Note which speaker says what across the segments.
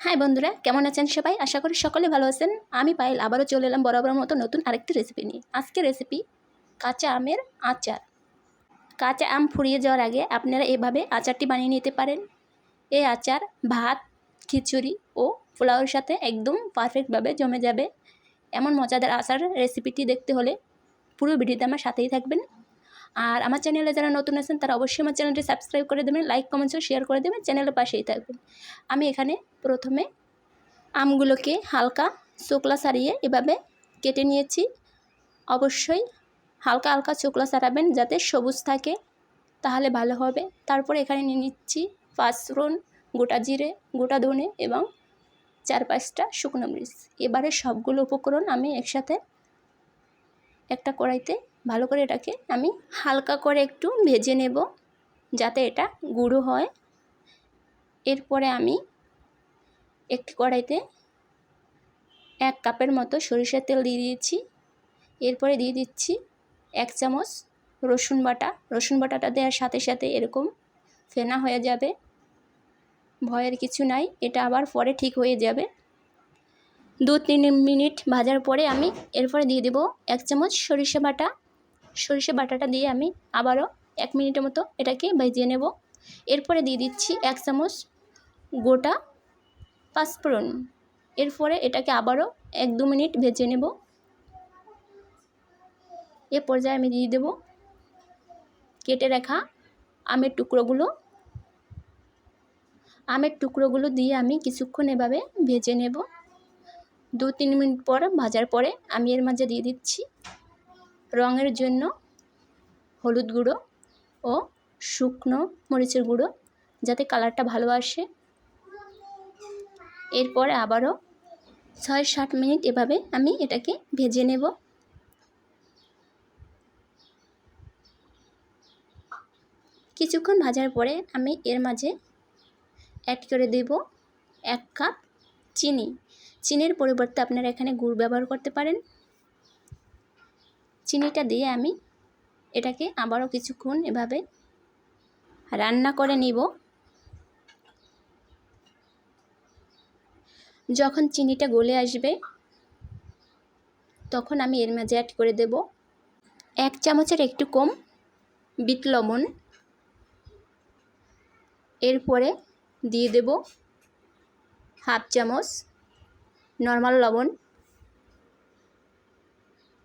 Speaker 1: High বন্ধুরা, কেমন আছেন সবাই? আশা করি সকলে ভালো আছেন। আমি পাইল আবারও চলে এলাম বরাবর মতো নতুন আরেকটি রেসিপি নিয়ে। আজকের রেসিপি কাঁচা আমের আচার। কাঁচা আম ফুরিয়ে যাওয়ার আগে আপনারা এভাবে আচারটি বানিয়ে নিতে পারেন। এই আচার ভাত, খিচুড়ি ও পোলাওয়ের সাথে একদম পারফেক্টভাবে জমে যাবে। এমন মজাদার আচার রেসিপিটি দেখতে হলে পুরো ভিডিওতে আমার সাথেই থাকবেন। আর আমার চ্যানেলে যারা নতুন আছেন, তারা অবশ্যই আমার চ্যানেলটি সাবস্ক্রাইব করে দেবেন লাইক কমেন্টস শেয়ার করে দেবেন, চ্যানেলের পাশেই থাকবেন। আমি এখানে প্রথমে আমগুলোকে হালকা চোকলা সারিয়ে এভাবে কেটে নিয়েছি। অবশ্যই হালকা হালকা চোকলা সারাবেন যাতে সবুজ থাকে, তাহলে ভালো হবে। তারপরে এখানে নিয়ে নিচ্ছি পাঁচফোড়ন গোটা জিরে, গোটা ধনে এবং চার পাঁচটা শুকনো মরিচ। এবারে সবগুলো উপকরণ আমি একসাথে একটা কড়াইতে ভালো করে এটাকে আমি হালকা করে একটু ভেজে নেব যাতে এটা গুঁড়ো হয়। এরপরে আমি একটি কড়াইতে এক কাপের মতো সরিষার তেল দিয়ে দিয়েছি। এরপরে দিয়ে দিচ্ছি এক চামচ রসুন বাটা। রসুন বাটাটা দেওয়ার সাথে সাথে এরকম ফেনা হয়ে যাবে। ভয়ের কিছু নাই, এটা আবার পরে ঠিক হয়ে যাবে। দু তিন মিনিট ভাজার পরে আমি এরপরে দিয়ে দেব এক চামচ সরিষা বাটা। সরিষা বাটাটা দিয়ে আমি আবারও এক মিনিটের মতো এটাকে ভেজিয়ে নেব। এরপরে দিয়ে দিচ্ছি এক চামচ গোটা পাঁচফোড়ন। এরপরে এটাকে আবারও এক দু মিনিট ভেজে নেব। এ পর্যায়ে আমি দিয়ে দেব কেটে রাখা আমের টুকরোগুলো। আমের টুকরোগুলো দিয়ে আমি কিছুক্ষণ এভাবে ভেজে নেব। দু তিন মিনিট পর ভাজার পরে আমি এর মাঝে দিয়ে দিচ্ছি রঙের জন্য হলুদ গুঁড়ো ও শুকনো মরিচের গুঁড়ো যাতে কালারটা ভালো আসে। এরপরে আবারও ছয় ষাট মিনিট এভাবে আমি এটাকে ভেজে নেব। কিছুক্ষণ ভাজার পরে আমি এর মাঝে অ্যাড করে দেব এক কাপ চিনি। চিনির পরিবর্তে আপনারা এখানে গুড় ব্যবহার করতে পারেন। চিনিটা দিয়ে আমি এটাকে আবারও কিছুক্ষণ এভাবে রান্না করে নিব। যখন চিনিটা গলে আসবে, তখন আমি এর মাঝে অ্যাড করে দেব এক চামচের একটু কম বিট লবণ। এরপরে দিয়ে দেব হাফ চামচ নর্মাল লবণ।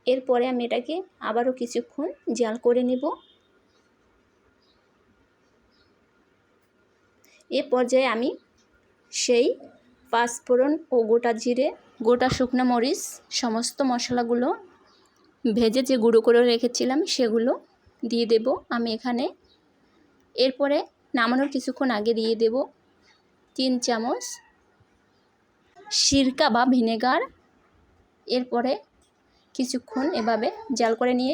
Speaker 1: এরপরে আমি এটাকে আবারও কিছুক্ষণ জাল করে নেব। এ পর্যায়ে আমি সেই পাঁচফোড়ন ও গোটা জিরে, গোটা শুকনো মরিচ, সমস্ত মশলাগুলো ভেজে যে গুঁড়ো করে রেখেছিলাম সেগুলো দিয়ে দেব আমি এখানে। এরপরে নামানোর কিছুক্ষণ আগে দিয়ে দেব তিন চামচ সিরকা বা ভিনেগার। এরপরে কিছুক্ষণ এভাবে জাল করে নিয়ে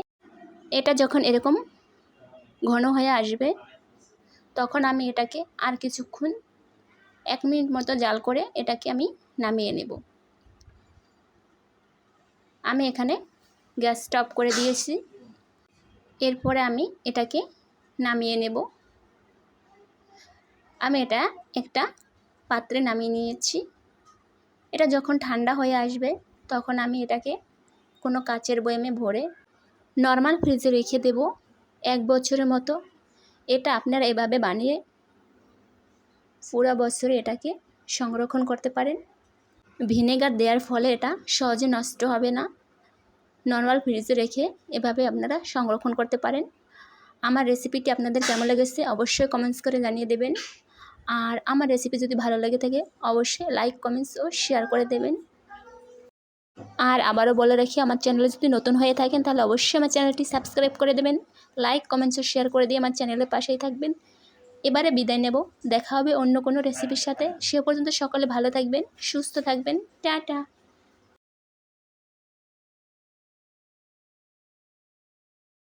Speaker 1: এটা যখন এরকম ঘন হয়ে আসবে, তখন আমি এটাকে আর কিছুক্ষণ এক মিনিট মতো জাল করে এটাকে আমি নামিয়ে নেব। আমি এখানে গ্যাস স্টপ করে দিয়েছি। এরপরে আমি এটাকে নামিয়ে নেব। আমি এটা একটা পাত্রে নামিয়ে নিয়েছি। এটা যখন ঠান্ডা হয়ে আসবে, তখন আমি এটাকে কোনো কাচের বয়ামে ভরে নর্মাল ফ্রিজে রেখে দেব এক বছরের মতো। এটা আপনারা এভাবে বানিয়ে পুরো বছরে এটাকে সংরক্ষণ করতে পারেন। ভিনেগার দেওয়ার ফলে এটা সহজে নষ্ট হবে না। নর্মাল ফ্রিজে রেখে এভাবে আপনারা সংরক্ষণ করতে পারেন। আমার রেসিপিটি আপনাদের কেমন লেগেছে অবশ্যই কমেন্টস করে জানিয়ে দেবেন। আর আমার রেসিপি যদি ভালো লেগে থাকে, অবশ্যই লাইক কমেন্টস ও শেয়ার করে দেবেন। আর আবারও বলে রাখি, আমার চ্যানেলে যদি নতুন হয়ে থাকেন, তাহলে অবশ্যই আমার চ্যানেলটি সাবস্ক্রাইব করে দেবেন। লাইক কমেন্টস ও শেয়ার করে দিয়ে আমার চ্যানেলের পাশেই থাকবেন। এবারে বিদায় নেব। দেখা হবে অন্য কোনো রেসিপির সাথে। সে পর্যন্ত সকলে ভালো থাকবেন, সুস্থ থাকবেন। টাটা!